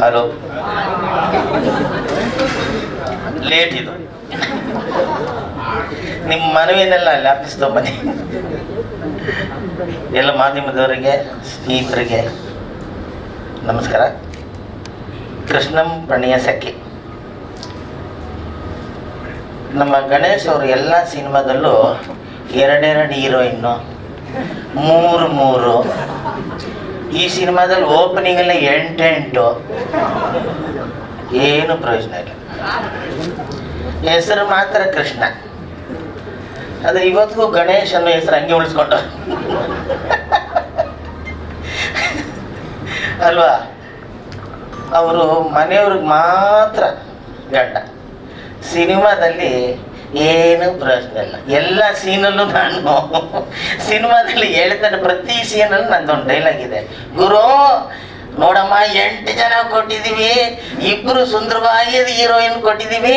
Hello. Late ಇದು. ನಿಮ್ಮ ಮನವಿನೆಲ್ಲ office ಬನ್ನಿ ಎಲ್ಲ ಮಾಧ್ಯಮದವರಿಗೆ, ಸ್ನೇಹಿತರಿಗೆ ನಮಸ್ಕಾರ. ಕೃಷ್ಣಂ ಪ್ರಣಯ ಸಖಿ. ನಮ್ಮ ಗಣೇಶ್ ಅವರು ಎಲ್ಲ ಸಿನಿಮಾದಲ್ಲೂ ಎರಡೆರಡು ಹೀರೋಯಿನ್ನು ಮೂರು ಮೂರು. ಈ ಸಿನಿಮಾದಲ್ಲಿ ಓಪನಿಂಗಲ್ಲಿ ಎಂಟೆಂಟು. ಏನು ಪ್ರಯೋಜನ ಇಲ್ಲ. ಹೆಸರು ಮಾತ್ರ ಕೃಷ್ಣ. ಆದರೆ ಇವತ್ತಿಗೂ ಗಣೇಶ್ ಅನ್ನೋ ಹೆಸರು ಹಂಗೆ ಉಳಿಸ್ಕೊಂಡು. ಅಲ್ವಾ? ಅವರು ಮನೆಯವ್ರಿಗೆ ಮಾತ್ರ ಗಂಡ. ಸಿನಿಮಾದಲ್ಲಿ ಏನು ಪ್ರಶ್ನೆ ಇಲ್ಲ. ಎಲ್ಲ ಸೀನಲ್ಲೂ ನಾನು ಸಿನಿಮಾದಲ್ಲಿ ಹೇಳ್ತಾನೆ ಪ್ರತಿ ಸೀನಲ್ಲಿ ನಂದೊಂದು ಡೈಲಾಗ್ ಇದೆ. ಗುರು, ನೋಡಮ್ಮ, ಎಂಟು ಜನ ಕೊಟ್ಟಿದ್ದೀವಿ. ಇಬ್ಬರು ಸುಂದರವಾಗಿ ಹೀರೋಯಿನ್ ಕೊಟ್ಟಿದ್ದೀವಿ.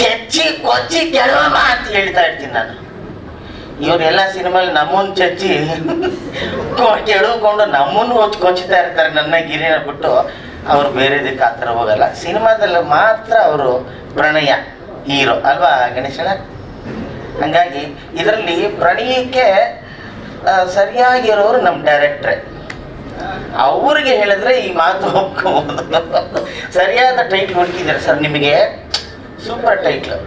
ಚಚ್ಚಿ, ಕೊಚ್ಚಿ ಕೆಳವಮ್ಮ ಅಂತ ಹೇಳ್ತಾ ಇರ್ತೀನಿ ನಾನು. ಇವರೆಲ್ಲ ಸಿನಿಮಾಲಿ ನಮ್ಮನ್ನು ಚಚ್ಚಿ ಕೆಳಕೊಂಡು ನಮ್ಮನ್ನು ಹೊಚ್ಚಿ ಕೊಚ್ಚುತ್ತಾ ಇರ್ತಾರೆ ನನ್ನ ಗಿರಿನ ಬಿಟ್ಟು. ಅವ್ರು ಬೇರೆದಕ್ಕೆ ಆ ಥರ ಹೋಗಲ್ಲ. ಸಿನಿಮಾದಲ್ಲಿ ಮಾತ್ರ ಅವರು ಪ್ರಣಯ. ಹೀರೋ. ಅಲ್ವಾ, ಗಣೇಶನ? ಹಂಗಾಗಿ ಇದರಲ್ಲಿ ಪ್ರಣಯಕ್ಕೆ ಸರಿಯಾಗಿರೋರು ನಮ್ಮ ಡೈರೆಕ್ಟ್ರೆ. ಅವ್ರಿಗೆ ಹೇಳಿದ್ರೆ ಈ ಮಾತು ಸರಿಯಾದ ಟೈಟ್ಲ್ ಹುಡುಕಿದ್ದಾರೆ ಸರ್ ನಿಮಗೆ. Super title.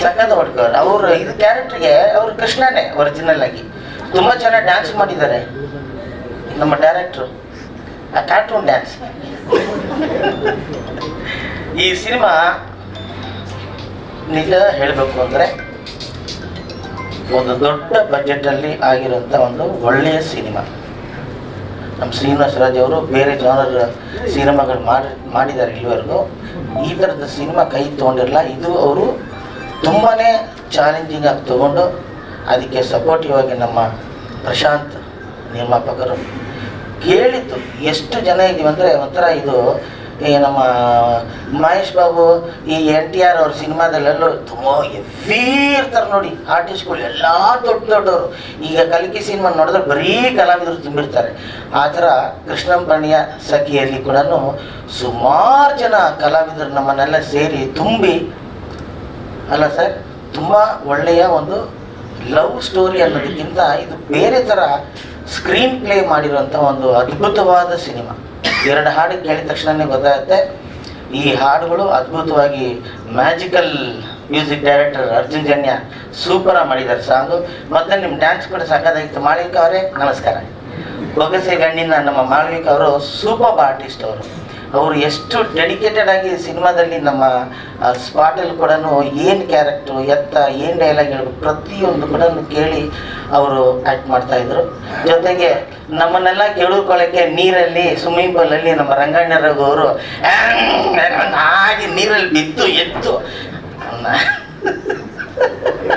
ಸಖತ್ ಹೊಡ್ಕೋರು. ಅವರು, ಇದು ಕ್ಯಾರೆಕ್ಟ್ರಿಗೆ ಅವರು ಕೃಷ್ಣನೇ ಒರಿಜಿನಲ್ ಆಗಿ. ತುಂಬ ಚೆನ್ನಾಗಿ ಡ್ಯಾನ್ಸ್ ಮಾಡಿದ್ದಾರೆ. ನಮ್ಮ ಡೈರೆಕ್ಟ್ರು. ಆ ಕಾರ್ಟೂನ್ ಡ್ಯಾನ್ಸ್ ಈ ಸಿನಿಮಾ ನಿಜ ಹೇಳಬೇಕು ಅಂದರೆ ಒಂದು ದೊಡ್ಡ ಬಜೆಟಲ್ಲಿ ಆಗಿರುವಂಥ ಒಂದು ಒಳ್ಳೆಯ ಸಿನಿಮಾ. ನಮ್ಮ ಶ್ರೀನಿವಾಸ ರಾಜ್ ಅವರು ಬೇರೆ ಜನರ ಸಿನಿಮಾಗಳು ಮಾಡಿ, ಮಾಡಿದ್ದಾರೆ ಇಲ್ಲಿವರೆಗೂ. ಈ ಥರದ ಸಿನಿಮಾ ಕೈ ತೊಗೊಂಡಿರಲ್ಲ, ಇದು ಅವರು ತುಂಬಾ ಚಾಲೆಂಜಿಂಗ್ ಆಗಿ ತೊಗೊಂಡು ಅದಕ್ಕೆ ಸಪೋರ್ಟಿವ್ ಆಗಿ ನಮ್ಮ ಪ್ರಶಾಂತ್ ನಿರ್ಮಾಪಕರು ಕೇಳಿದ್ದು ಎಷ್ಟು ಜನ ಇದ್ದೀವಿ ಅಂದರೆ ಒಂಥರ ಇದು ಈ ನಮ್ಮ ಮಹೇಶ್ ಬಾಬು, ಈ ಎನ್ ಟಿ ಆರ್ ಅವ್ರ ಸಿನಿಮಾದಲ್ಲೆಲ್ಲೂ ತುಂಬ ಎವ್ವಿ ಇರ್ತಾರೆ ನೋಡಿ ಆರ್ಟಿಸ್ಟ್ಗಳು ಎಲ್ಲ ದೊಡ್ಡ ದೊಡ್ಡವರು. ಈಗ ಕಲಿಕೆ ಸಿನಿಮಾ ನೋಡಿದ್ರೆ ಬರೀ ಕಲಾವಿದರು ತುಂಬಿರ್ತಾರೆ. ಆ ಥರ ಕೃಷ್ಣಂ ಪಣಿಯ ಸಖಿಯಲ್ಲಿ ಕೂಡ ಸುಮಾರು ಜನ ಕಲಾವಿದರು ನಮ್ಮನ್ನೆಲ್ಲ ಸೇರಿ ತುಂಬಿ, ಅಲ್ಲ ಸರ್, ತುಂಬ ಒಳ್ಳೆಯ ಒಂದು ಲವ್ ಸ್ಟೋರಿ ಅನ್ನೋದಕ್ಕಿಂತ ಇದು ಬೇರೆ ಥರ ಸ್ಕ್ರೀನ್ ಪ್ಲೇ ಮಾಡಿರುವಂಥ ಒಂದು ಅದ್ಭುತವಾದ ಸಿನಿಮಾ ಎರಡು ಹಾಡು ಕೇಳಿದ ತಕ್ಷಣವೇ ಗೊತ್ತಾಗುತ್ತೆ. ಈ ಹಾಡುಗಳು ಅದ್ಭುತವಾಗಿ magical music director Arjun Janya ಸೂಪರಾಗಿ ಮಾಡಿದ್ದಾರೆ ಸಾಂಗು. ಮತ್ತೆ ನಿಮ್ಮ ಡ್ಯಾನ್ಸ್ ಕೂಡ ಸಾಕಾಗಿತ್ತು ಮಾಳಿಕ ಅವರೇ, ನಮಸ್ಕಾರ. ಬೊಗಸೆ ಗಣ್ಣಿನ ನಮ್ಮ ಮಾಳವಿಕ ಅವರು ಸೂಪರ್ ಆರ್ಟಿಸ್ಟ್ ಅವರು. ಅವರು ಎಷ್ಟು ಡೆಡಿಕೇಟೆಡ್ ಆಗಿ ಸಿನಿಮಾದಲ್ಲಿ ನಮ್ಮ ಸ್ಪಾಟಲ್ಲಿ ಕೂಡ ಏನು ಕ್ಯಾರೆಕ್ಟ್ರು ಎತ್ತ, ಏನು ಡೈಲಾಗ್ ಹೇಳಬೇಕು, ಪ್ರತಿಯೊಂದು ಕೂಡ ಕೇಳಿ ಅವರು ಆ್ಯಕ್ಟ್ ಮಾಡ್ತಾಯಿದ್ರು ಜೊತೆಗೆ ನಮ್ಮನ್ನೆಲ್ಲ ಕೇಳಿಕೊಳ್ಳೋಕ್ಕೆ ನೀರಲ್ಲಿ ಸ್ವಿಮ್ಮಿಂಗ್ ಪೂಲಲ್ಲಿ ನಮ್ಮ ರಂಗಣ್ಣ ರಘು ಅವರು ಹಾಗೆ ನೀರಲ್ಲಿ ಬಿದ್ದು ಎತ್ತು.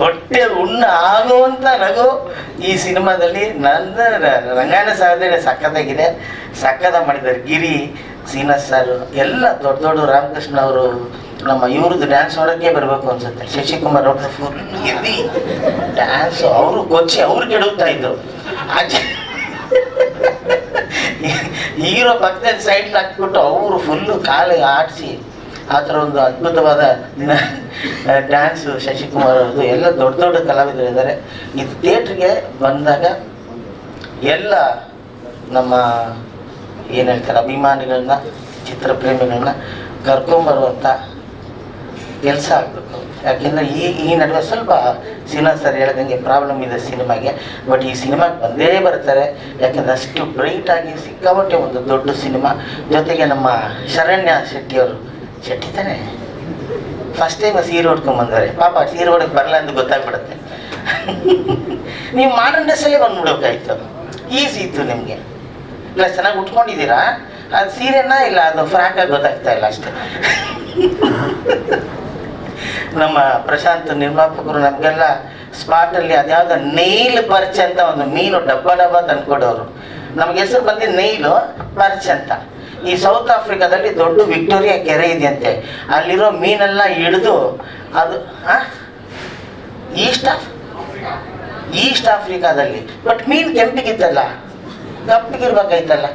ಹೊಟ್ಟೆ ಉಣ್ಣ ಆಗುವಂಥ ರಘು ಈ ಸಿನಿಮಾದಲ್ಲಿ ನಂದ ರಂಗಾಯಣ ಸಾಧನೆ ಸಕ್ಕತ್ತಾಗಿದೆ ಸಕ್ಕದ ಮಾಡಿದ್ದಾರೆ. ಗಿರಿ ಸೀನಸ್ ಸರ್ ಎಲ್ಲ ದೊಡ್ಡ ದೊಡ್ಡ ರಾಮಕೃಷ್ಣ ಅವರು ನಮ್ಮ ಇವ್ರದ್ದು ಡ್ಯಾನ್ಸ್ ನೋಡೋಕ್ಕೆ ಬರಬೇಕು ಅನ್ಸುತ್ತೆ. ಶಶಿಕುಮಾರ್ ಅವ್ರದ್ದು ಫುಲ್ ಡ್ಯಾನ್ಸ್ ಅವರು ಕೊಚ್ಚಿ ಅವ್ರು ಕೆಡುತ್ತಾ ಇದ್ರು. ಆಚೆ ಹೀರೋ ಪಕ್ಕದಲ್ಲಿ ಸೈಡ್ ಹಾಕ್ಬಿಟ್ಟು ಅವರು ಫುಲ್ಲು ಕಾಲಿಗೆ ಆಡಿಸಿ ಆ ಥರ ಒಂದು ಅದ್ಭುತವಾದ ಡ್ಯಾನ್ಸು ಶಶಿಕುಮಾರ್ ಅವ್ರದ್ದು ಎಲ್ಲ ದೊಡ್ಡ ದೊಡ್ಡ ಕಲಾವಿದರು ಇದ್ದಾರೆ ಇದು ಥಿಯೇಟ್ರಿಗೆ ಬಂದಾಗ ಎಲ್ಲ ನಮ್ಮ ಏನು ಹೇಳ್ತಾರೆ, ಅಭಿಮಾನಿಗಳನ್ನ, ಚಿತ್ರಪ್ರೇಮಿಗಳನ್ನ ಕರ್ಕೊಂಬರುವಂಥ ಕೆಲಸ ಆಗಬೇಕು. ಯಾಕೆಂದರೆ ಈ ಈ ನಡುವೆ ಸ್ವಲ್ಪ ಸಿನಿಮಾ ಸರ್ ಹೇಳ್ದಂಗೆ ಪ್ರಾಬ್ಲಮ್ ಇದೆ ಸಿನಿಮಾಗೆ. ಬಟ್ ಈ ಸಿನಿಮಾಗೆ ಬಂದೇ ಬರ್ತಾರೆ. ಯಾಕೆಂದರೆ ಅಷ್ಟು ಬ್ರೈಟಾಗಿ ಸಿಕ್ಕಾಪಟ್ಟೆ ಒಂದು ದೊಡ್ಡ ಸಿನಿಮಾ. ಜೊತೆಗೆ ನಮ್ಮ ಶರಣ್ಯ ಶೆಟ್ಟಿಯವರು ಶೆಟ್ಟಿ ಫಸ್ಟ್ ಟೈಮ್ ಸೀರೆ ಉಟ್ಕೊಂಬಂದಾರೆ ಪಾಪ, ಸೀರೆ ಹೊಡಕ್ಕೆ ಬರಲ್ಲ ಅಂತ ಗೊತ್ತಾಗ್ಬಿಡುತ್ತೆ. ನೀವು ಮಾಡರ್ನ್ ಡ್ರೆಸ್ಸಲ್ಲೇ ಬಂದ್ಬಿಡ್ಬೇಕಾಯ್ತು. ಈಸಿ ಇತ್ತು ನಿಮಗೆ. ಇಲ್ಲ, ಚೆನ್ನಾಗಿ ಉಟ್ಕೊಂಡಿದ್ದೀರಾ? ಅದು ಸೀರೆನ ಇಲ್ಲ, ಅದು ಫ್ರಾಕಾಗಿ ಗೊತ್ತಾಗ್ತಾ ಇಲ್ಲ ಅಷ್ಟೇ. ನಮ್ಮ ಪ್ರಶಾಂತ್ ನಿರ್ಮಾಪಕರು ನಮಗೆಲ್ಲ ಸ್ಪಾಟಲ್ಲಿ ಅದ್ಯಾವುದೋ ನೈಲ್ ಪರ್ಚ್ ಅಂತ ಒಂದು ಮೀನು ಡಬ್ಬ ಡಬ್ಬ ತಂದ್ಕೊಡೋರು. ನಮ್ಗೆ ಹೆಸರು ಬಂದಿದ್ದು ನೈಲು ಪರ್ಚ್ ಅಂತ. ಈ ಸೌತ್ ಆಫ್ರಿಕಾದಲ್ಲಿ ದೊಡ್ಡ ವಿಕ್ಟೋರಿಯಾ ಕೆರೆ ಇದೆಯಂತೆ. ಅಲ್ಲಿರೋ ಮೀನೆಲ್ಲ ಹಿಡಿದು ಅದು ಈಸ್ಟ್ ಆಫ್, ಈಸ್ಟ್ ಆಫ್ರಿಕಾದಲ್ಲಿ. ಬಟ್ ಮೀನು ಕೆಂಪಿಗಿತ್ತಲ್ಲ, ಕಪ್ಪಿಗಿರ್ಬೇಕಾಯ್ತಲ್ಲ.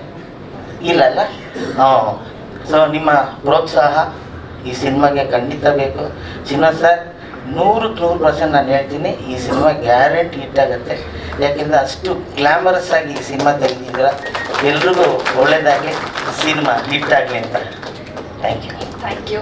ಇಲ್ಲಲ್ಲ? ಹಾಂ ಸೊ ನಿಮ್ಮ ಪ್ರೋತ್ಸಾಹ ಈ ಸಿನಿಮಾಗೆ ಖಂಡಿತ ಬೇಕು. ಸಿನಿಮಾ ಸರ್, ನೂರಕ್ಕೆ ನೂರು ಪರ್ಸೆಂಟ್ ನಾನು ಹೇಳ್ತೀನಿ, ಈ ಸಿನಿಮಾ ಗ್ಯಾರಂಟಿ ಹಿಟ್ ಆಗುತ್ತೆ ಯಾಕೆಂದರೆ ಅಷ್ಟು ಗ್ಲಾಮರಸ್ ಆಗಿ ಈ ಸಿನಿಮಾ ತೆಗೆದಿದ್ದೀರ? ಎಲ್ರಿಗೂ ಒಳ್ಳೇದಾಗಲಿ ಸಿನಿಮಾ ಹಿಟ್ ಆಗಲಿ ಅಂತ. Thank you thank you